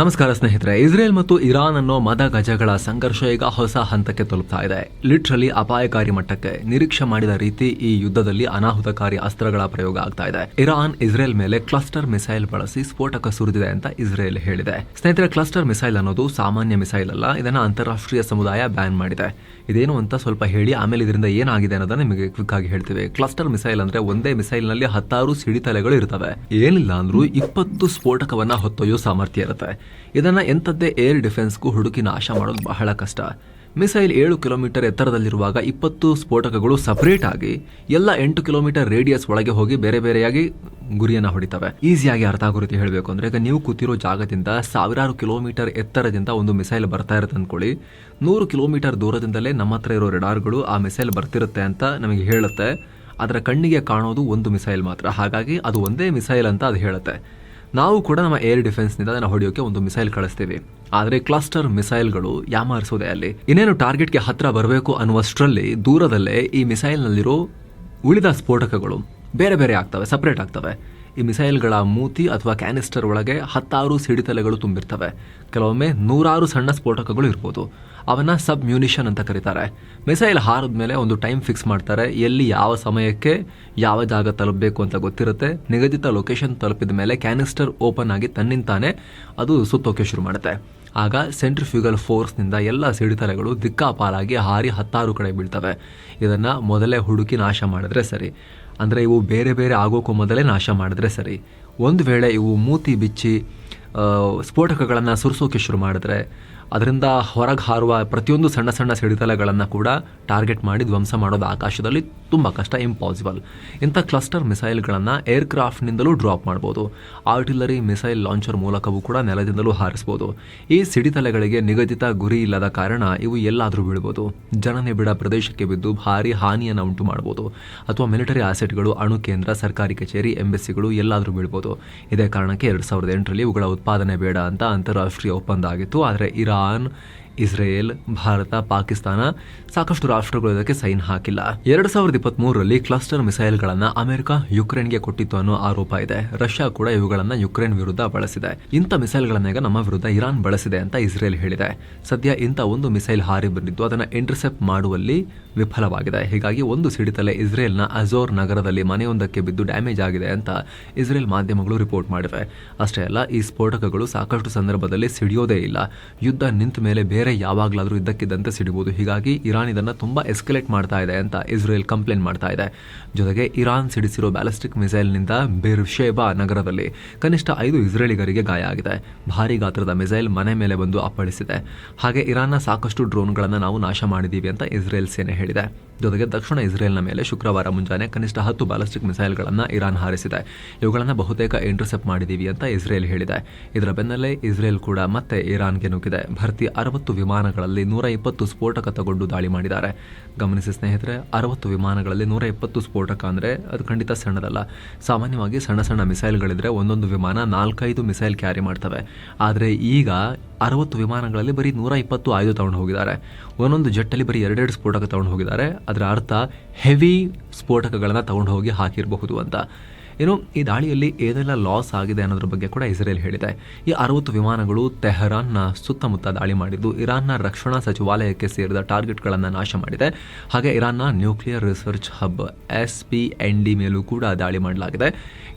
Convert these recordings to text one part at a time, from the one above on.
ನಮಸ್ಕಾರ ಸ್ನೇಹಿತರೆ, ಇಸ್ರೇಲ್ ಮತ್ತು ಇರಾನ್ ಅನ್ನೋ ಮದ ಗಜಗಳ ಸಂಘರ್ಷ ಈಗ ಹೊಸ ಹಂತಕ್ಕೆ ತಲುಪ್ತಾ ಇದೆ. ಲಿಟ್ರಲಿ ಅಪಾಯಕಾರಿ ಮಟ್ಟಕ್ಕೆ ನಿರೀಕ್ಷೆ ಮಾಡಿದ ರೀತಿ ಈ ಯುದ್ಧದಲ್ಲಿ ಅನಾಹುತಕಾರಿ ಅಸ್ತ್ರಗಳ ಪ್ರಯೋಗ ಆಗ್ತಾ ಇದೆ. ಇರಾನ್, ಇಸ್ರೇಲ್ ಮೇಲೆ ಕ್ಲಸ್ಟರ್ ಮಿಸೈಲ್ ಬಳಸಿ ಸ್ಫೋಟಕ ಸುರಿದಿದೆ ಅಂತ ಇಸ್ರೇಲ್ ಹೇಳಿದೆ. ಸ್ನೇಹಿತರೆ, ಕ್ಲಸ್ಟರ್ ಮಿಸೈಲ್ ಅನ್ನೋದು ಸಾಮಾನ್ಯ ಮಿಸೈಲ್ ಅಲ್ಲ, ಇದನ್ನ ಅಂತಾರಾಷ್ಟ್ರೀಯ ಸಮುದಾಯ ಬ್ಯಾನ್ ಮಾಡಿದೆ. ಇದೇನು ಅಂತ ಸ್ವಲ್ಪ ಹೇಳಿ, ಆಮೇಲೆ ಇದರಿಂದ ಏನಾಗಿದೆ ಅನ್ನೋದನ್ನ ನಿಮಗೆ ಕ್ವಿಕ್ ಆಗಿ ಹೇಳ್ತೀವಿ. ಕ್ಲಸ್ಟರ್ ಮಿಸೈಲ್ ಅಂದ್ರೆ ಒಂದೇ ಮಿಸೈಲ್ನಲ್ಲಿ ಹತ್ತಾರು ಸಿಡಿತಲೆಗಳು ಇರ್ತವೆ. ಏನಿಲ್ಲ ಅಂದ್ರೂ ಇಪ್ಪತ್ತು ಸ್ಫೋಟಕವನ್ನ ಹೊತ್ತೊಯ್ಯೋ ಸಾಮರ್ಥ್ಯ ಇರುತ್ತೆ. ಇದನ್ನ ಎಂಥದ್ದೇ ಏರ್ ಡಿಫೆನ್ಸ್ಗೂ ಹುಡುಕಿ ನಾಶ ಮಾಡೋದು ಬಹಳ ಕಷ್ಟ. ಮಿಸೈಲ್ ಏಳು ಕಿಲೋಮೀಟರ್ ಎತ್ತರದಲ್ಲಿರುವಾಗ ಇಪ್ಪತ್ತು ಸ್ಫೋಟಕಗಳು ಸಪರೇಟ್ ಆಗಿ ಎಲ್ಲ ಎಂಟು ಕಿಲೋಮೀಟರ್ ರೇಡಿಯಸ್ ಒಳಗೆ ಹೋಗಿ ಬೇರೆ ಬೇರೆಯಾಗಿ ಗುರಿಯನ್ನ ಹೊಡಿತವೆ. ಈಸಿಯಾಗಿ ಅರ್ಥ ಆಗೋ ರೀತಿ ಹೇಳಬೇಕು ಅಂದ್ರೆ, ಈಗ ನೀವು ಕೂತಿರೋ ಜಾಗದಿಂದ ಸಾವಿರಾರು ಕಿಲೋಮೀಟರ್ ಎತ್ತರದಿಂದ ಒಂದು ಮಿಸೈಲ್ ಬರ್ತಾ ಇರುತ್ತೆ ಅಂದ್ಕೊಳ್ಳಿ. ನೂರು ಕಿಲೋಮೀಟರ್ ದೂರದಿಂದಲೇ ನಮ್ಮ ಹತ್ರ ಇರೋ ರೆಡಾರ್ಗಳು ಆ ಮಿಸೈಲ್ ಬರ್ತಿರುತ್ತೆ ಅಂತ ನಮಗೆ ಹೇಳುತ್ತೆ. ಅದರ ಕಣ್ಣಿಗೆ ಕಾಣೋದು ಒಂದು ಮಿಸೈಲ್ ಮಾತ್ರ. ಹಾಗಾಗಿ ಅದು ಒಂದೇ ಮಿಸೈಲ್ ಅಂತ ಅದು ಹೇಳುತ್ತೆ. ನಾವು ಕೂಡ ನಮ್ಮ ಏರ್ ಡಿಫೆನ್ಸ್ನಿಂದ ಅದನ್ನು ಹೊಡೆಯೋಕೆ ಒಂದು ಮಿಸೈಲ್ ಕಳಿಸ್ತೀವಿ. ಆದರೆ ಕ್ಲಸ್ಟರ್ ಮಿಸೈಲ್ಗಳು ಯಾಮಾರಿಸೋದೆ ಅಲ್ಲಿ. ಇನ್ನೇನು ಟಾರ್ಗೆಟ್ಗೆ ಹತ್ತಿರ ಬರಬೇಕು ಅನ್ನುವಷ್ಟರಲ್ಲಿ ದೂರದಲ್ಲೇ ಈ ಮಿಸೈಲ್ನಲ್ಲಿರೋ ಉಳಿದ ಸ್ಫೋಟಕಗಳು ಬೇರೆ ಬೇರೆ ಆಗ್ತವೆ ಸಪ್ರೇಟ್ ಆಗ್ತವೆ. ಈ ಮಿಸೈಲ್ಗಳ ಮೂತಿ ಅಥವಾ ಕ್ಯಾನಿಸ್ಟರ್ ಒಳಗೆ ಹತ್ತಾರು ಸಿಡಿತಲೆಗಳು ತುಂಬಿರ್ತವೆ. ಕೆಲವೊಮ್ಮೆ ನೂರಾರು ಸಣ್ಣ ಸ್ಫೋಟಕಗಳು ಇರ್ಬೋದು. ಅವನ್ನ ಸಬ್ ಮ್ಯೂನಿಷನ್ ಅಂತ ಕರೀತಾರೆ. ಮಿಸೈಲ್ ಹಾರಿದ ಮೇಲೆ ಒಂದು ಟೈಮ್ ಫಿಕ್ಸ್ ಮಾಡ್ತಾರೆ. ಎಲ್ಲಿ ಯಾವ ಸಮಯಕ್ಕೆ ಯಾವ ಜಾಗ ತಲುಪಬೇಕು ಅಂತ ಗೊತ್ತಿರುತ್ತೆ. ನಿಗದಿತ ಲೊಕೇಶನ್ ತಲುಪಿದ ಮೇಲೆ ಕ್ಯಾನಿಸ್ಟರ್ ಓಪನ್ ಆಗಿ ತನ್ನಿಂತಾನೆ ಅದು ಸುತ್ತೋಕೆ ಶುರು ಮಾಡುತ್ತೆ. ಆಗ ಸೆಂಟ್ರಿಫ್ಯೂಗಲ್ ಫೋರ್ಸ್ನಿಂದ ಎಲ್ಲ ಸಿಡಿತಲೆಗಳು ದಿಕ್ಕಾಪಾಲಾಗಿ ಹಾರಿ ಹತ್ತಾರು ಕಡೆ ಬೀಳ್ತವೆ. ಇದನ್ನು ಮೊದಲೇ ಹುಡುಕಿ ನಾಶ ಮಾಡಿದ್ರೆ ಸರಿ. ಅಂದರೆ ಇವು ಬೇರೆ ಬೇರೆ ಆಗೋಕ್ಕೂ ಮೊದಲೇ ನಾಶ ಮಾಡಿದ್ರೆ ಸರಿ. ಒಂದು ವೇಳೆ ಇವು ಮೂತಿ ಬಿಚ್ಚಿ ಸ್ಫೋಟಕಗಳನ್ನು ಸುರಿಸೋಕೆ ಶುರು ಮಾಡಿದ್ರೆ ಅದರಿಂದ ಹೊರಗೆ ಹಾರುವ ಪ್ರತಿಯೊಂದು ಸಣ್ಣ ಸಣ್ಣ ಸಿಡಿತಲೆಗಳನ್ನು ಕೂಡ ಟಾರ್ಗೆಟ್ ಮಾಡಿ ಧ್ವಂಸ ಮಾಡೋದು ಆಕಾಶದಲ್ಲಿ ತುಂಬ ಕಷ್ಟ ಇಂಪಾಸಿಬಲ್ ಇಂಥ ಕ್ಲಸ್ಟರ್ ಮಿಸೈಲ್ಗಳನ್ನು ಏರ್ಕ್ರಾಫ್ಟ್ನಿಂದಲೂ ಡ್ರಾಪ್ ಮಾಡ್ಬೋದು. ಆರ್ಟಿಲರಿ ಮಿಸೈಲ್ ಲಾಂಚರ್ ಮೂಲಕವೂ ಕೂಡ ನೆಲದಿಂದಲೂ ಹಾರಿಸ್ಬೋದು. ಈ ಸಿಡಿತಲೆಗಳಿಗೆ ನಿಗದಿತ ಗುರಿ ಇಲ್ಲದ ಕಾರಣ ಇವು ಎಲ್ಲಾದರೂ ಬೀಳ್ಬೋದು. ಜನನಿಬಿಡ ಪ್ರದೇಶಕ್ಕೆ ಬಿದ್ದು ಭಾರಿ ಹಾನಿಯನ್ನು ಉಂಟು ಮಾಡ್ಬೋದು. ಅಥವಾ ಮಿಲಿಟರಿ ಆಸೆಟ್ಗಳು ಅಣು ಕೇಂದ್ರ, ಸರ್ಕಾರಿ ಕಚೇರಿ ಎಂಬೆಸ್ಸಿಗಳು ಎಲ್ಲಾದರೂ ಬೀಳ್ಬೋದು. ಇದೇ ಕಾರಣಕ್ಕೆ ಎರಡು ಸಾವಿರದ ಎಂಟರಲ್ಲಿ ಇವುಗಳ ಉತ್ಪಾದನೆ ಬೇಡ ಅಂತ ಅಂತಾರಾಷ್ಟ್ರೀಯ ಒಪ್ಪಂದ ಆಗಿತ್ತು. ಆದರೆ ಇರಾನ್ ಇಸ್ರೇಲ್, ಭಾರತ, ಪಾಕಿಸ್ತಾನ ಸಾಕಷ್ಟು ರಾಷ್ಟ್ರಗಳು ಇದಕ್ಕೆ ಸೈನ್ ಹಾಕಿಲ್ಲ. ಎರಡ್ ಸಾವಿರದ ಇಪ್ಪತ್ತ್ ಮೂರರಲ್ಲಿ ಕ್ಲಸ್ಟರ್ ಮಿಸೈಲ್ಗಳನ್ನ ಅಮೆರಿಕ, ಯುಕ್ರೇನ್ಗೆ ಕೊಟ್ಟಿತ್ತು ಅನ್ನೋ ಆರೋಪ ಇದೆ. ರಷ್ಯಾ ಕೂಡ ಇವುಗಳನ್ನ ಯುಕ್ರೇನ್ ವಿರುದ್ಧ ಬಳಸಿದೆ. ಇಂಥ ಮಿಸೈಲ್ಗಳನ್ನ ಈಗ ನಮ್ಮ ವಿರುದ್ಧ ಇರಾನ್ ಬಳಸಿದೆ ಅಂತ ಇಸ್ರೇಲ್ ಹೇಳಿದೆ. ಸದ್ಯ ಇಂಥ ಒಂದು ಮಿಸೈಲ್ ಹಾರಿ ಬಂದಿದ್ದು ಅದನ್ನು ಇಂಟರ್ಸೆಪ್ಟ್ ಮಾಡುವಲ್ಲಿ ವಿಫಲವಾಗಿದೆ. ಹೀಗಾಗಿ ಒಂದು ಸಿಡಿತಲೆ ಇಸ್ರೇಲ್ನ ಅಜೋರ್ ನಗರದಲ್ಲಿ ಮನೆಯೊಂದಕ್ಕೆ ಬಿದ್ದು ಡ್ಯಾಮೇಜ್ ಆಗಿದೆ ಅಂತ ಇಸ್ರೇಲ್ ಮಾಧ್ಯಮಗಳು ರಿಪೋರ್ಟ್ ಮಾಡಿವೆ. ಅಷ್ಟೇ ಅಲ್ಲ, ಈ ಸ್ಫೋಟಕಗಳು ಸಾಕಷ್ಟು ಸಂದರ್ಭದಲ್ಲಿ ಸಿಡಿಯೋದೇ ಇಲ್ಲ. ಯುದ್ಧ ನಿಂತ ಮೇಲೆ ಬೇರೆ ಯಾವಾಗಲಾದರೂ ಇದ್ದಕ್ಕಿದ್ದಂತೆ ಸಿಡಿಬಹುದು ಹೀಗಾಗಿ ಇರಾನ್ ಇದನ್ನು ತುಂಬ ಎಸ್ಕಲೇಟ್ ಮಾಡ್ತಾ ಇದೆ ಅಂತ ಇಸ್ರೇಲ್ ಕಂಪ್ಲೇಂಟ್ ಮಾಡ್ತಾ ಇದೆ. ಜೊತೆಗೆ ಇರಾನ್ ಸಿಡಿಸಿರೋ ಬ್ಯಾಲಿಸ್ಟಿಕ್ ಮಿಸೈಲ್ನಿಂದ ಬೇರ್ಶೇಬಾ ನಗರದಲ್ಲಿ ಕನಿಷ್ಠ ಐದು ಇಸ್ರೇಲಿಗರಿಗೆ ಗಾಯ ಆಗಿದೆ. ಭಾರಿ ಗಾತ್ರದ ಮಿಸೈಲ್ ಮನೆ ಮೇಲೆ ಬಂದು ಅಪ್ಪಳಿಸಿದೆ. ಹಾಗೆ ಇರಾನ್ನ ಸಾಕಷ್ಟು ಡ್ರೋನ್ಗಳನ್ನು ನಾವು ನಾಶ ಮಾಡಿದ್ದೀವಿ ಅಂತ ಇಸ್ರೇಲ್ ಸೇನೆ ಹೇಳಿದೆ. ಜೊತೆಗೆ ದಕ್ಷಿಣ ಇಸ್ರೇಲ್ನ ಮೇಲೆ ಶುಕ್ರವಾರ ಮುಂಜಾನೆ ಕನಿಷ್ಠ ಹತ್ತು ಬ್ಯಾಲಿಸ್ಟಿಕ್ ಮಿಸೈಲ್ಗಳನ್ನು ಇರಾನ್ ಹಾರಿಸಿದೆ. ಇವುಗಳನ್ನು ಬಹುತೇಕ ಇಂಟರ್ಸೆಪ್ಟ್ ಮಾಡಿದ್ದೀವಿ ಅಂತ ಇಸ್ರೇಲ್ ಹೇಳಿದೆ. ಇದರ ಬೆನ್ನಲ್ಲೇ ಇಸ್ರೇಲ್ ಕೂಡ ಮತ್ತೆ ಇರಾನ್ಗೆ ನುಗ್ಗಿದೆ. ಭರ್ತಿ ಅರವತ್ತು ವಿಮಾನಗಳಲ್ಲಿ ನೂರ ಇಪ್ಪತ್ತು ಸ್ಫೋಟಕ ತಗೊಂಡು ದಾಳಿ ಮಾಡಿದ್ದಾರೆ. ಗಮನಿಸಿ ಸ್ನೇಹಿತರೆ, ಅರವತ್ತು ವಿಮಾನಗಳಲ್ಲಿ ನೂರ ಇಪ್ಪತ್ತು ಸ್ಫೋಟಕ ಅಂದರೆ ಅದು ಖಂಡಿತ ಸಣ್ಣದಲ್ಲ. ಸಾಮಾನ್ಯವಾಗಿ ಸಣ್ಣ ಸಣ್ಣ ಮಿಸೈಲ್ಗಳಿದ್ರೆ ಒಂದೊಂದು ವಿಮಾನ ನಾಲ್ಕೈದು ಮಿಸೈಲ್ ಕ್ಯಾರಿ ಮಾಡ್ತವೆ. ಆದರೆ ಈಗ ಅರವತ್ತು ವಿಮಾನಗಳಲ್ಲಿ ಬರೀ ನೂರ ಇಪ್ಪತ್ತು ಆಯುಧ ತಗೊಂಡು ಹೋಗಿದ್ದಾರೆ. ಒಂದೊಂದು ಜೆಟ್ಟಲ್ಲಿ ಬರೀ ಎರಡೆರಡು ಸ್ಫೋಟಕ ತಗೊಂಡು ಹೋಗಿದ್ದಾರೆ. ಅದರ ಅರ್ಥ ಹೆವಿ ಸ್ಫೋಟಕಗಳನ್ನು ತಗೊಂಡು ಹೋಗಿ ಹಾಕಿರಬಹುದು ಅಂತ. ಇನ್ನು ಈ ದಾಳಿಯಲ್ಲಿ ಏನೆಲ್ಲ ಲಾಸ್ ಆಗಿದೆ ಅನ್ನೋದ್ರ ಬಗ್ಗೆ ಕೂಡ ಇಸ್ರೇಲ್ ಹೇಳಿದೆ. ಈ ಅರವತ್ತು ವಿಮಾನಗಳು ತೆಹರಾನ್ನ ಸುತ್ತಮುತ್ತ ದಾಳಿ ಮಾಡಿದ್ದು, ಇರಾನ್ನ ರಕ್ಷಣಾ ಸಚಿವಾಲಯಕ್ಕೆ ಸೇರಿದ ಟಾರ್ಗೆಟ್ಗಳನ್ನು ನಾಶ ಮಾಡಿದೆ. ಹಾಗೆ ಇರಾನ್ನ nuclear research hub S P D ಮೇಲೂ ಕೂಡ ದಾಳಿ ಮಾಡಲಾಗಿದೆ.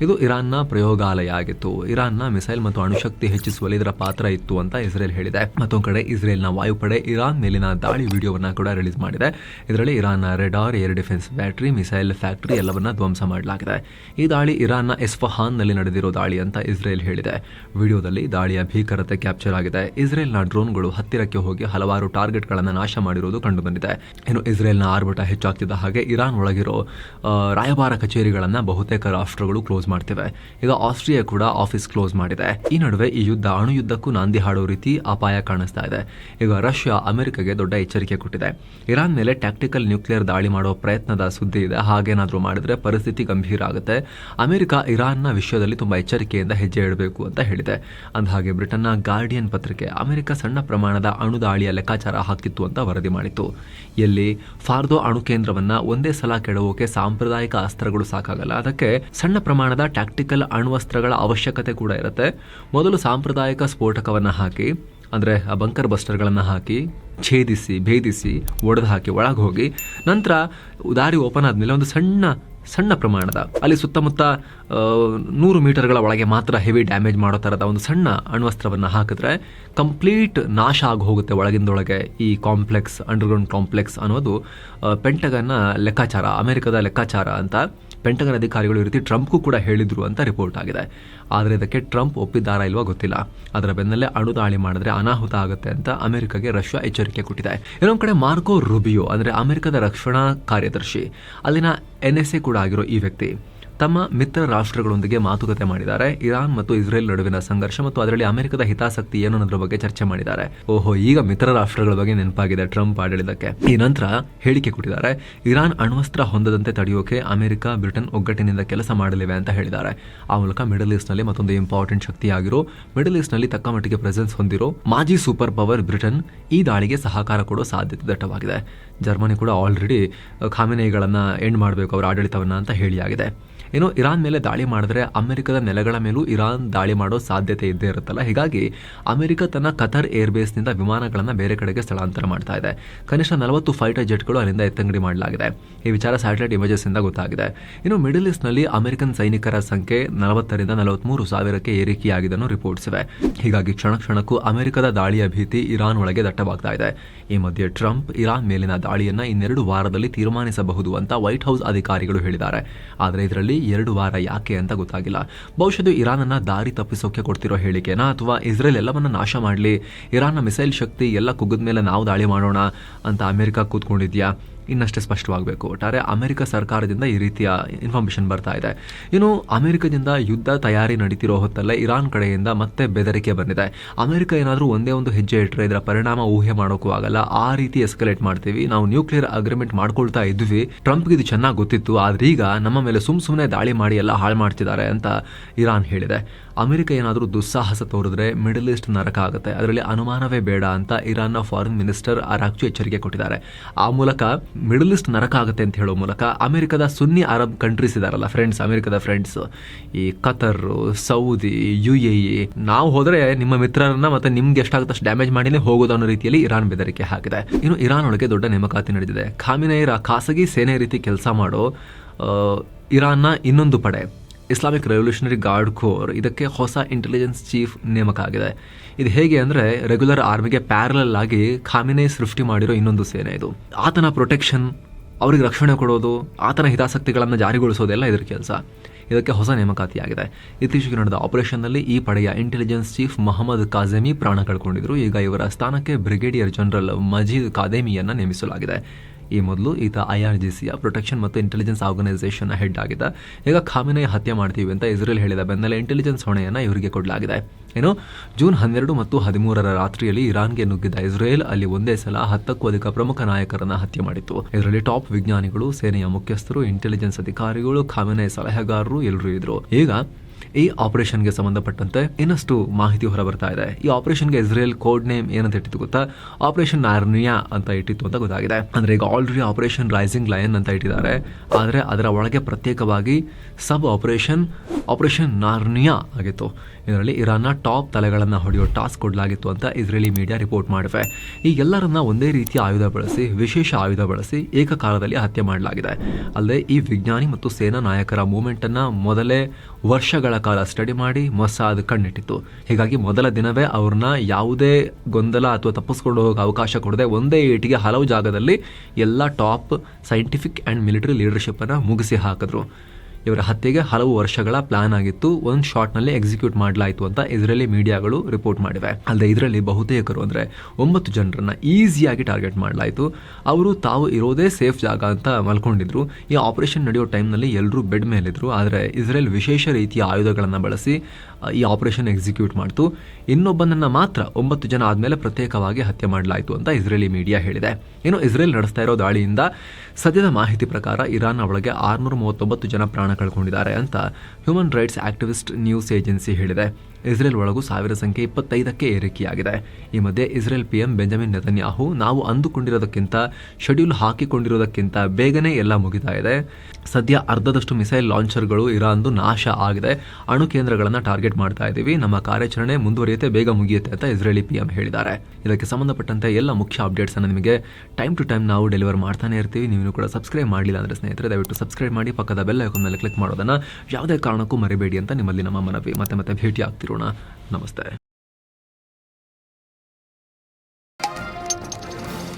ಇದು ಇರಾನ್ನ ಪ್ರಯೋಗಾಲಯ ಆಗಿತ್ತು. ಇರಾನ್ನ ಮಿಸೈಲ್ ಮತ್ತು ಅಣುಶಕ್ತಿ ಹೆಚ್ಚಿಸುವಲ್ಲಿ ಇದರ ಪಾತ್ರ ಇತ್ತು ಅಂತ ಇಸ್ರೇಲ್ ಹೇಳಿದೆ. ಮತ್ತೊಂದು ಕಡೆ ಇಸ್ರೇಲ್ನ ವಾಯುಪಡೆ ಇರಾನ್ ಮೇಲಿನ ದಾಳಿ ವಿಡಿಯೋವನ್ನ ಕೂಡ ರಿಲೀಸ್ ಮಾಡಿದೆ. ಇದರಲ್ಲಿ ಇರಾನ್ನ radar air defence battery, missile factory ಎಲ್ಲವನ್ನ ಧ್ವಂಸ ಮಾಡಲಾಗಿದೆ. ಈ ದಾಳಿ ಇರಾನ್ನ ಎಸ್ಫಹಾನ್ನಲ್ಲಿ ನಡೆದಿರೋ ದಾಳಿ ಅಂತ ಇಸ್ರೇಲ್ ಹೇಳಿದೆ. ವಿಡಿಯೋದಲ್ಲಿ ದಾಳಿಯ ಭೀಕರತೆ ಕ್ಯಾಪ್ಚರ್ ಆಗಿದೆ. ಇಸ್ರೇಲ್ನ ಡ್ರೋನ್ಗಳು ಹತ್ತಿರಕ್ಕೆ ಹೋಗಿ ಹಲವಾರು ಟಾರ್ಗೆಟ್ಗಳನ್ನು ನಾಶ ಮಾಡಿರುವುದು ಕಂಡುಬಂದಿದೆ. ಇನ್ನು ಇಸ್ರೇಲ್ನ ಆರ್ಭಟ ಹೆಚ್ಚಾಗ್ತಿದ್ದ ಹಾಗೆ ಇರಾನ್ ಒಳಗಿರೋ ರಾಯಭಾರ ಕಚೇರಿಗಳನ್ನು ಬಹುತೇಕ ರಾಷ್ಟ್ರಗಳು ಕ್ಲೋಸ್ ಮಾಡ್ತಿವೆ. ಈಗ ಆಸ್ಟ್ರಿಯಾ ಕೂಡ ಆಫೀಸ್ ಕ್ಲೋಸ್ ಮಾಡಿದೆ. ಈ ನಡುವೆ ಈ ಯುದ್ಧ ಅಣು ಯುದ್ಧಕ್ಕೂ ನಾಂದಿ ಹಾಡೋ ರೀತಿ ಅಪಾಯ ಕಾಣಿಸ್ತಾ ಇದೆ. ಈಗ ರಷ್ಯಾ ಅಮೆರಿಕಗೆ ದೊಡ್ಡ ಎಚ್ಚರಿಕೆ ಕೊಟ್ಟಿದೆ. ಇರಾನ್ ಮೇಲೆ ಟ್ಯಾಕ್ಟಿಕಲ್ ನ್ಯೂಕ್ಲಿಯರ್ ದಾಳಿ ಮಾಡೋ ಪ್ರಯತ್ನದ ಸುದ್ದಿ ಇದೆ. ಹಾಗೇನಾದರೂ ಮಾಡಿದ್ರೆ ಪರಿಸ್ಥಿತಿ ಗಂಭೀರ ಆಗುತ್ತೆ. ಅಮೆರಿಕ, ಇರಾನ್ನ ವಿಷಯದಲ್ಲಿ ತುಂಬ ಎಚ್ಚರಿಕೆಯಿಂದ ಹೆಜ್ಜೆ ಇಡಬೇಕು ಅಂತ ಹೇಳಿದೆ. ಅಂದಹಾಗೆ ಬ್ರಿಟನ್ನ ಗಾರ್ಡಿಯನ್ ಪತ್ರಿಕೆ ಅಮೆರಿಕ ಸಣ್ಣ ಪ್ರಮಾಣದ ಅಣುದಾಳಿಯ ಲೆಕ್ಕಾಚಾರ ಹಾಕಿತ್ತು ಅಂತ ವರದಿ ಮಾಡಿತ್ತು. ಎಲ್ಲಿ ಫಾರ್ದೋ ಅಣು ಕೇಂದ್ರವನ್ನು ಒಂದೇ ಸಲ ಕೆಡವೋಕೆ ಸಾಂಪ್ರದಾಯಿಕ ಅಸ್ತ್ರಗಳು ಸಾಕಾಗಲ್ಲ. ಅದಕ್ಕೆ ಸಣ್ಣ ಪ್ರಮಾಣದ ಟ್ಯಾಕ್ಟಿಕಲ್ ಅಣುವಸ್ತ್ರಗಳ ಅವಶ್ಯಕತೆ ಕೂಡ ಇರುತ್ತೆ. ಮೊದಲು ಸಾಂಪ್ರದಾಯಿಕ ಸ್ಫೋಟಕವನ್ನು ಹಾಕಿ, ಅಂದರೆ ಆ ಬಂಕರ್ ಬಸ್ಟರ್ಗಳನ್ನು ಹಾಕಿ, ಛೇದಿಸಿ, ಭೇದಿಸಿ ಒಡೆದು ಹಾಕಿ ಒಳಗೆ ಹೋಗಿ, ನಂತರ ದಾರಿ ಓಪನ್ ಆದಮೇಲೆ ಒಂದು ಸಣ್ಣ ಸಣ್ಣ ಪ್ರಮಾಣದ, ಅಲ್ಲಿ ಸುತ್ತಮುತ್ತ ನೂರು ಮೀಟರ್ಗಳ ಒಳಗೆ ಮಾತ್ರ ಹೆವಿ ಡ್ಯಾಮೇಜ್ ಮಾಡೋ ಥರದ ಒಂದು ಸಣ್ಣ ಅಣ್ವಸ್ತ್ರವನ್ನು ಹಾಕಿದ್ರೆ ಕಂಪ್ಲೀಟ್ ನಾಶ ಆಗಿ ಹೋಗುತ್ತೆ ಒಳಗಿಂದೊಳಗೆ ಈ ಕಾಂಪ್ಲೆಕ್ಸ್ ಅಂಡರ್ಗ್ರೌಂಡ್ ಕಾಂಪ್ಲೆಕ್ಸ್ ಅನ್ನೋದು. ಪೆಂಟಗನ್ನ ಲೆಕ್ಕಾಚಾರ, ಅಮೆರಿಕದ ಲೆಕ್ಕಾಚಾರ ಅಂತ ಪೆಂಟಗನ್ ಅಧಿಕಾರಿಗಳು ಈ ರೀತಿ ಟ್ರಂಪ್ಗೂ ಕೂಡ ಹೇಳಿದ್ರು ಅಂತ ರಿಪೋರ್ಟ್ ಆಗಿದೆ. ಆದರೆ ಇದಕ್ಕೆ ಟ್ರಂಪ್ ಒಪ್ಪಿದ್ದಾರಾ ಇಲ್ವಾ ಗೊತ್ತಿಲ್ಲ. ಅದರ ಬೆನ್ನಲ್ಲೇ ಅಣುದಾಳಿ ಮಾಡಿದ್ರೆ ಅನಾಹುತ ಆಗುತ್ತೆ ಅಂತ ಅಮೆರಿಕಗೆ ರಷ್ಯಾ ಎಚ್ಚರಿಕೆ ಕೊಟ್ಟಿದೆ. ಇನ್ನೊಂದು ಕಡೆ ಮಾರ್ಕೋ ರುಬಿಯೋ, ಅಂದರೆ ಅಮೆರಿಕದ ರಕ್ಷಣಾ ಕಾರ್ಯದರ್ಶಿ, ಅಲ್ಲಿನ ಎನ್ ಎಸ್ ಎ ಕೂಡ ಆಗಿರೋ ಈ ವ್ಯಕ್ತಿ ತಮ್ಮ ಮಿತ್ರ ರಾಷ್ಟ್ರಗಳೊಂದಿಗೆ ಮಾತುಕತೆ ಮಾಡಿದ್ದಾರೆ. ಇರಾನ್ ಮತ್ತು ಇಸ್ರೇಲ್ ನಡುವಿನ ಸಂಘರ್ಷ ಮತ್ತು ಅದರಲ್ಲಿ ಅಮೆರಿಕದ ಹಿತಾಸಕ್ತಿ ಏನು ಅನ್ನೋದ್ರ ಬಗ್ಗೆ ಚರ್ಚೆ ಮಾಡಿದ್ದಾರೆ. ಓಹೋ, ಈಗ ಮಿತ್ರ ರಾಷ್ಟ್ರಗಳ ಬಗ್ಗೆ ನೆನಪಾಗಿದೆ ಟ್ರಂಪ್ ಆಡಳಿತಕ್ಕೆ. ಈ ನಂತರ ಹೇಳಿಕೆ ಕೊಟ್ಟಿದ್ದಾರೆ. ಇರಾನ್ ಅಣ್ವಸ್ತ್ರ ಹೊಂದದಂತೆ ತಡೆಯೋಕೆ ಅಮೆರಿಕ, ಬ್ರಿಟನ್ ಒಗ್ಗಟ್ಟಿನಿಂದ ಕೆಲಸ ಮಾಡಲಿವೆ ಅಂತ ಹೇಳಿದ್ದಾರೆ. ಆ ಮೂಲಕ ಮಿಡಲ್ ಈಸ್ಟ್ನಲ್ಲಿ ಮತ್ತೊಂದು ಇಂಪಾರ್ಟೆಂಟ್ ಶಕ್ತಿಯಾಗಿರೋ ಮಿಡಲ್ ಈಸ್ಟ್ನಲ್ಲಿ ತಕ್ಕ ಮಟ್ಟಿಗೆ ಪ್ರೆಸೆನ್ಸ್ ಹೊಂದಿರೋ ಮಾಜಿ ಸೂಪರ್ ಪವರ್ ಬ್ರಿಟನ್ ಈ ದಾಳಿಗೆ ಸಹಕಾರ ಕೊಡೋ ಸಾಧ್ಯತೆ ದಟ್ಟವಾಗಿದೆ. ಜರ್ಮನಿ ಕೂಡ ಆಲ್ರೆಡಿ ಖಾಮಿನೈಗಳನ್ನು ಎಂಡ್ ಮಾಡಬೇಕು ಅವರ ಆಡಳಿತವನ್ನ ಅಂತ ಹೇಳಿಯಾಗಿದೆ ಏನು ಇರಾನ್ ಮೇಲೆ ದಾಳಿ ಮಾಡಿದ್ರೆ ಅಮೆರಿಕದ ನೆಲೆಗಳ ಮೇಲೂ ಇರಾನ್ ದಾಳಿ ಮಾಡೋ ಸಾಧ್ಯತೆ ಇದ್ದೇ ಇರುತ್ತಲ್ಲ? ಹೀಗಾಗಿ ಅಮೆರಿಕ ತನ್ನ ಕತರ್ ಏರ್ಬೇಸ್ನಿಂದ ವಿಮಾನಗಳನ್ನು ಬೇರೆ ಕಡೆಗೆ ಸ್ಥಳಾಂತರ ಮಾಡ್ತಾ ಇದೆ. ಕನಿಷ್ಠ ನಲವತ್ತು ಫೈಟರ್ ಜೆಟ್ಗಳು ಅಲ್ಲಿಂದ ಎತ್ತಂಗಡಿ ಮಾಡಲಾಗಿದೆ. ಈ ವಿಚಾರ ಸ್ಯಾಟಲೈಟ್ ಇಮೇಜಸ್ ಇಂದ ಗೊತ್ತಾಗಿದೆ. ಇನ್ನು ಮಿಡಲ್ ಈಸ್ಟ್ನಲ್ಲಿ ಅಮೆರಿಕನ್ ಸೈನಿಕರ ಸಂಖ್ಯೆ ನಲವತ್ತರಿಂದ ನಲವತ್ತ್ಮೂರು ಸಾವಿರಕ್ಕೆ ಏರಿಕೆಯಾಗಿದ್ದನ್ನು ರಿಪೋರ್ಟ್ಸ್ ಇವೆ. ಹೀಗಾಗಿ ಕ್ಷಣ ಕ್ಷಣಕ್ಕೂ ಅಮೆರಿಕದ ದಾಳಿಯ ಭೀತಿ ಇರಾನ್ ಒಳಗೆ ದಟ್ಟವಾಗ್ತಾ ಇದೆ. ಈ ಮಧ್ಯೆ ಟ್ರಂಪ್ ಇರಾನ್ ಮೇಲಿನ ದಾಳಿಯನ್ನ ಇನ್ನೆರಡು ವಾರದಲ್ಲಿ ತೀರ್ಮಾನಿಸಬಹುದು ಅಂತ ವೈಟ್ ಹೌಸ್ ಅಧಿಕಾರಿಗಳು ಹೇಳಿದ್ದಾರೆ. ಆದರೆ ಇದರಲ್ಲಿ ಎರಡು ವಾರ ಯಾಕೆ ಅಂತ ಗೊತ್ತಾಗಿಲ್ಲ. ಬಹುಶಃ ಇದು ಇರಾನನ್ನ ದಾರಿ ತಪ್ಪಿಸೋಕೆ ಕೊಡ್ತಿರೋ ಹೇಳಿಕೆನಾ ಅಥವಾ ಇಸ್ರೇಲ್ ಎಲ್ಲವನ್ನ ನಾಶ ಮಾಡಲಿ, ಇರಾನ್ನ ಮಿಸೈಲ್ ಶಕ್ತಿ ಎಲ್ಲ ಕುಗ್ಗಿದ ಮೇಲೆ ನಾವು ದಾಳಿ ಮಾಡೋಣ ಅಂತ ಅಮೆರಿಕ ಕೂತ್ಕೊಂಡಿದ್ಯಾ? ಇನ್ನಷ್ಟೇ ಸ್ಪಷ್ಟವಾಗಬೇಕು. ಒಟ್ಟಾರೆ ಅಮೆರಿಕ ಸರ್ಕಾರದಿಂದ ಈ ರೀತಿಯ ಇನ್ಫಾರ್ಮೇಷನ್ ಬರ್ತಾ ಇದೆ. ಇನ್ನು ಅಮೆರಿಕದಿಂದ ಯುದ್ಧ ತಯಾರಿ ನಡೀತಿರೋ ಹೊತ್ತಲ್ಲೇ ಇರಾನ್ ಕಡೆಯಿಂದ ಮತ್ತೆ ಬೆದರಿಕೆ ಬಂದಿದೆ. ಅಮೆರಿಕ ಏನಾದರೂ ಒಂದೇ ಒಂದು ಹೆಜ್ಜೆ ಇಟ್ಟರೆ ಇದರ ಪರಿಣಾಮ ಊಹೆ ಮಾಡೋಕ್ಕೂ ಆಗಲ್ಲ. ಆ ರೀತಿ ಎಸ್ಕಲೇಟ್ ಮಾಡ್ತೀವಿ. ನಾವು ನ್ಯೂಕ್ಲಿಯರ್ ಅಗ್ರಿಮೆಂಟ್ ಮಾಡ್ಕೊಳ್ತಾ ಇದ್ವಿ. ಟ್ರಂಪ್ಗೆ ಇದು ಚೆನ್ನಾಗಿ ಗೊತ್ತಿತ್ತು. ಆದ್ರೆ ಈಗ ನಮ್ಮ ಮೇಲೆ ಸುಮ್ ಸುಮ್ಮನೆ ದಾಳಿ ಮಾಡಿ ಎಲ್ಲ ಹಾಳು ಮಾಡ್ತಿದ್ದಾರೆ ಅಂತ ಇರಾನ್ ಹೇಳಿದೆ. ಅಮೆರಿಕ ಏನಾದರೂ ದುಸ್ಸಾಹಸ ತೋರಿದ್ರೆ ಮಿಡಲ್ ಈಸ್ಟ್ ನರಕ ಆಗುತ್ತೆ. ಅದರಲ್ಲಿ ಅನುಮಾನವೇ ಬೇಡ ಅಂತ ಇರಾನ್ನ ಫಾರಿನ್ ಮಿನಿಸ್ಟರ್ ಅರಾಕ್ಚು ಎಚ್ಚರಿಕೆ ಕೊಟ್ಟಿದ್ದಾರೆ. ಆ ಮೂಲಕ ಮಿಡಲ್ ಈಸ್ಟ್ ನರಕ ಆಗುತ್ತೆ ಅಂತ ಹೇಳೋ ಮೂಲಕ ಅಮೆರಿಕದ ಸುನ್ನಿ ಅರಬ್ ಕಂಟ್ರೀಸ್ ಇದಾರಲ್ಲ ಫ್ರೆಂಡ್ಸ್ ಅಮೆರಿಕದ ಫ್ರೆಂಡ್ಸ್ ಈ Qatar Saudi U A E ನಾವು ಹೋದ್ರೆ ನಿಮ್ಮ ಮಿತ್ರರನ್ನ ಮತ್ತೆ ನಿಮ್ಗೆ ಎಷ್ಟಾಗುತ್ತೆ ಅಷ್ಟು ಡ್ಯಾಮೇಜ್ ಮಾಡಿನೇ ಹೋಗೋದು ಅನ್ನೋ ರೀತಿಯಲ್ಲಿ ಇರಾನ್ ಬೆದರಿಕೆ ಹಾಕಿದೆ. ಇನ್ನು ಇರಾನ್ ಒಳಗೆ ದೊಡ್ಡ ನೇಮಕಾತಿ ನಡೆದಿದೆ. ಖಾಮಿನೇರ ಖಾಸಗಿ ಸೇನೆ ರೀತಿ ಕೆಲಸ ಮಾಡೋ ಇರಾನ್ನ ಇನ್ನೊಂದು ಪಡೆ. ಇಸ್ಲಾಮಿಕ್ ರೆವಲ್ಯೂಷನರಿ ಗಾರ್ಡ್ ಕೋರ್ ಇದಕ್ಕೆ ಹೊಸ ಇಂಟೆಲಿಜೆನ್ಸ್ ಚೀಫ್ ನೇಮಕ ಆಗಿದೆ ಇದು ಹೇಗೆ ಅಂದರೆ ರೆಗ್ಯುಲರ್ ಆರ್ಮಿಗೆ ಪ್ಯಾರಲಲ್ ಆಗಿ ಖಾಮಿನೇ ಸೃಷ್ಟಿ ಮಾಡಿರೋ ಇನ್ನೊಂದು ಸೇನೆ ಇದು. ಆತನ ಪ್ರೊಟೆಕ್ಷನ್ ಅವ್ರಿಗೆ ರಕ್ಷಣೆ ಕೊಡೋದು, ಆತನ ಹಿತಾಸಕ್ತಿಗಳನ್ನು ಜಾರಿಗೊಳಿಸೋದೆಲ್ಲ ಇದರ ಕೆಲಸ. ಇದಕ್ಕೆ ಹೊಸ ನೇಮಕಾತಿಯಾಗಿದೆ. ಇತ್ತೀಚೆಗೆ ನಡೆದ ಆಪರೇಷನ್ನಲ್ಲಿ ಈ ಪಡೆಯ ಇಂಟೆಲಿಜೆನ್ಸ್ ಚೀಫ್ ಮೊಹಮ್ಮದ್ ಕಾಜೆಮಿ ಪ್ರಾಣ ಕಳ್ಕೊಂಡಿದ್ರು. ಈಗ ಇವರ ಸ್ಥಾನಕ್ಕೆ ಬ್ರಿಗೇಡಿಯರ್ ಜನರಲ್ ಮಜೀದ್ ಕಾದೇಮಿಯನ್ನು ನೇಮಿಸಲಾಗಿದೆ. ಈ ಮೊದಲು ಈತ ಐ ಆರ್ ಜಿ ಸಿಯ ಪ್ರೊಟೆಕ್ಷನ್ ಮತ್ತು ಇಂಟೆಲಿಜೆನ್ಸ್ ಆರ್ಗನೈಸೇಷನ್ ಹೆಡ್ ಆಗಿದ್ದ. ಈಗ ಖಾಮಿನೇ ಹತ್ಯೆ ಮಾಡ್ತೀವಿ ಅಂತ ಇಸ್ರೇಲ್ ಹೇಳಿದ ಬೆನ್ನಲ್ಲೇ ಇಂಟೆಲಿಜೆನ್ಸ್ ಹೊಣೆಯನ್ನು ಇವರಿಗೆ ಕೊಡಲಾಗಿದೆ. ಏನು ಜೂನ್ ಹನ್ನೆರಡು ಮತ್ತು ಹದಿಮೂರರ ರಾತ್ರಿಯಲ್ಲಿ ಇರಾನ್ಗೆ ನುಗ್ಗಿದ್ದ ಇಸ್ರೇಲ್ ಅಲ್ಲಿ ಒಂದೇ ಸಲ ಹತ್ತಕ್ಕೂ ಅಧಿಕ ಪ್ರಮುಖ ನಾಯಕರನ್ನು ಹತ್ಯೆ ಮಾಡಿತ್ತು. ಇದರಲ್ಲಿ ಟಾಪ್ ವಿಜ್ಞಾನಿಗಳು, ಸೇನೆಯ ಮುಖ್ಯಸ್ಥರು ಇಂಟೆಲಿಜೆನ್ಸ್ ಅಧಿಕಾರಿಗಳು, ಖಾಮಿನೇ ಸಲಹೆಗಾರರು ಎಲ್ಲರೂ ಇದ್ರು. ಈಗ ಈ ಆಪರೇಷನ್ಗೆ ಸಂಬಂಧಪಟ್ಟಂತೆ ಇನ್ನಷ್ಟು ಮಾಹಿತಿ ಹೊರಬರ್ತಾ ಇದೆ. ಈ ಆಪರೇಷನ್ಗೆ ಇಸ್ರೇಲ್ ಕೋಡ್ ನೇಮ್ ಏನಂತ ಇಟ್ಟಿತ್ತು ಗೊತ್ತಾ? ಆಪರೇಷನ್ ನಾರ್ನಿಯಾ ಅಂತ ಇಟ್ಟಿತ್ತು ಅಂತ ಗೊತ್ತಾಗಿದೆ. ಅಂದ್ರೆ ಈಗ ಆಲ್ರೆಡಿ ಆಪರೇಷನ್ ರೈಸಿಂಗ್ ಲಯನ್ ಅಂತ ಇಟ್ಟಿದ್ದಾರೆ. ಆದರೆ ಅದರ ಒಳಗೆ ಪ್ರತ್ಯೇಕವಾಗಿ ಸಬ್ ಆಪರೇಷನ್ ಆಪರೇಷನ್ ನಾರ್ನಿಯಾ ಆಗಿತ್ತು. ಇದರಲ್ಲಿ ಇರಾನ್ನ ಟಾಪ್ ತಲೆಗಳನ್ನು ಹೊಡೆಯೋ ಟಾಸ್ಕ್ ಕೊಡಲಾಗಿತ್ತು ಅಂತ ಇಸ್ರೇಲಿ ಮೀಡಿಯಾ ರಿಪೋರ್ಟ್ ಮಾಡಿವೆ. ಈ ಎಲ್ಲರನ್ನ ಒಂದೇ ರೀತಿಯ ಆಯುಧ ಬಳಸಿ, ವಿಶೇಷ ಆಯುಧ ಬಳಸಿ ಏಕಕಾಲದಲ್ಲಿ ಹತ್ಯೆ ಮಾಡಲಾಗಿದೆ. ಅಲ್ಲದೆ ಈ ವಿಜ್ಞಾನಿ ಮತ್ತು ಸೇನಾ ನಾಯಕರ ಮೂವ್ಮೆಂಟ್ ಅನ್ನ ಮೊದಲೇ ವರ್ಷಗಳ ಕಾಲ ಸ್ಟಡಿ ಮಾಡಿ ಮೊಸಾದ್ ಕಣ್ಣಿಟ್ಟಿತ್ತು. ಹೀಗಾಗಿ ಮೊದಲ ದಿನವೇ ಅವ್ರನ್ನ ಯಾವುದೇ ಗೊಂದಲ ಅಥವಾ ತಪ್ಪಿಸ್ಕೊಂಡು ಹೋಗೋ ಅವಕಾಶ ಕೊಡದೆ ಒಂದೇ ಏಟಿಗೆ ಹಲವು ಜಾಗದಲ್ಲಿ ಎಲ್ಲ ಟಾಪ್ ಸೈಂಟಿಫಿಕ್ ಆ್ಯಂಡ್ ಮಿಲಿಟರಿ ಲೀಡರ್ಶಿಪ್ಪನ್ನು ಮುಗಿಸಿ ಹಾಕಿದ್ರು. ಇವರ ಹತ್ಯೆಗೆ ಹಲವು ವರ್ಷಗಳ ಪ್ಲಾನ್ ಆಗಿತ್ತು. ಒಂದು ಶಾಟ್ನಲ್ಲಿ ಎಕ್ಸಿಕ್ಯೂಟ್ ಮಾಡಲಾಯಿತು ಅಂತ ಇಸ್ರೇಲಿ ಮೀಡಿಯಾಗಳು ರಿಪೋರ್ಟ್ ಮಾಡಿವೆ. ಅಲ್ಲದೆ ಇದರಲ್ಲಿ ಬಹುತೇಕರು ಅಂದರೆ ಒಂಬತ್ತು ಜನರನ್ನ ಈಸಿಯಾಗಿ ಟಾರ್ಗೆಟ್ ಮಾಡಲಾಯಿತು. ಅವರು ತಾವು ಇರೋದೇ ಸೇಫ್ ಜಾಗ ಅಂತ ಮಲ್ಕೊಂಡಿದ್ರು. ಈ ಆಪರೇಷನ್ ನಡೆಯೋ ಟೈಮ್ನಲ್ಲಿ ಎಲ್ಲರೂ ಬೆಡ್ ಮೇಲಿದ್ರು. ಆದರೆ ಇಸ್ರೇಲ್ ವಿಶೇಷ ರೀತಿಯ ಆಯುಧಗಳನ್ನು ಬಳಸಿ ಈ ಆಪರೇಷನ್ ಎಕ್ಸಿಕ್ಯೂಟ್ ಮಾಡ್ತು. ಇನ್ನೊಬ್ಬನನ್ನು ಮಾತ್ರ ಒಂಬತ್ತು ಜನ ಆದಮೇಲೆ ಪ್ರತ್ಯೇಕವಾಗಿ ಹತ್ಯೆ ಮಾಡಲಾಯಿತು ಅಂತ ಇಸ್ರೇಲಿ ಮೀಡಿಯಾ ಹೇಳಿದೆ. ಇನ್ನು ಇಸ್ರೇಲ್ ನಡೆಸ್ತಾ ಇರೋ ದಾಳಿಯಿಂದ ಸದ್ಯದ ಮಾಹಿತಿ ಪ್ರಕಾರ ಇರಾನ್ ಒಳಗೆ ಆರ್ನೂರ ಮೂವತ್ತೊಂಬತ್ತು ಜನ ಪ್ರಾಣ ಕಳ್ಕೊಂಡಿದ್ದಾರೆ ಅಂತ human rights activist news agency ಹೇಳಿದೆ. ಇಸ್ರೇಲ್ ಒಳಗೂ ಸಾವಿರ ಸಂಖ್ಯೆ ಇಪ್ಪತ್ತೈದಕ್ಕೆ ಏರಿಕೆಯಾಗಿದೆ. ಈ ಮಧ್ಯೆ ಇಸ್ರೇಲ್ ಪಿಎಂ ಬೆಂಜಮಿನ್ ನೆತನ್ಯಾಹು ನಾವು ಅಂದುಕೊಂಡಿರೋದಕ್ಕಿಂತ, ಶೆಡ್ಯೂಲ್ ಹಾಕಿಕೊಂಡಿರೋದಕ್ಕಿಂತ ಬೇಗನೆ ಎಲ್ಲ ಮುಗಿತಾ ಇದೆ. ಸದ್ಯ ಅರ್ಧದಷ್ಟು ಮಿಸೈಲ್ ಲಾಂಚರ್ಗಳು ಇರಾನ್ದು ನಾಶ ಆಗಿದೆ. ಅಣು ಕೇಂದ್ರಗಳನ್ನು ಟಾರ್ಗೆಟ್ ಮಾಡ್ತಾ ಇದ್ದೀವಿ. ನಮ್ಮ ಕಾರ್ಯಾಚರಣೆ ಮುಂದುವರಿಯುತ್ತೆ, ಬೇಗ ಮುಗಿಯುತ್ತೆ ಅಂತ ಇಸ್ರೇಲಿ ಪಿಎಂ ಹೇಳಿದ್ದಾರೆ. ಇದಕ್ಕೆ ಸಂಬಂಧಪಟ್ಟಂತೆ ಎಲ್ಲ ಮುಖ್ಯ ಅಪ್ಡೇಟ್ಸ್ ಅನ್ನು ನಿಮಗೆ ಟೈಮ್ ಟು ಟೈಮ್ ನಾವು ಡೆಲಿವರ್ ಮಾಡ್ತಾನೆ ಇರ್ತೀವಿ. ನೀವು ಕೂಡ ಸಬ್ಸ್ಕ್ರೈಬ್ ಮಾಡಲಿಲ್ಲ ಅಂದರೆ ಸ್ನೇಹಿತರೆ, ದಯವಿಟ್ಟು ಸಬ್ಸ್ಕ್ರೈಬ್ ಮಾಡಿ, ಪಕ್ಕದ ಬೆಲ್ ಐಕಾನ್ ಮೇಲೆ ಕ್ಲಿಕ್ ಮಾಡೋದನ್ನು ಯಾವುದೇ ಕಾರಣಕ್ಕೂ ಮರಿಬೇಡಿ ಅಂತ ನಿಮ್ಮಲ್ಲಿ ನಮ್ಮ ಮನವಿ. ಮತ್ತೆ ಮತ್ತೆ ಭೇಟಿ ಆಗ್ತಿರೋಣ अरुणा नमस्ते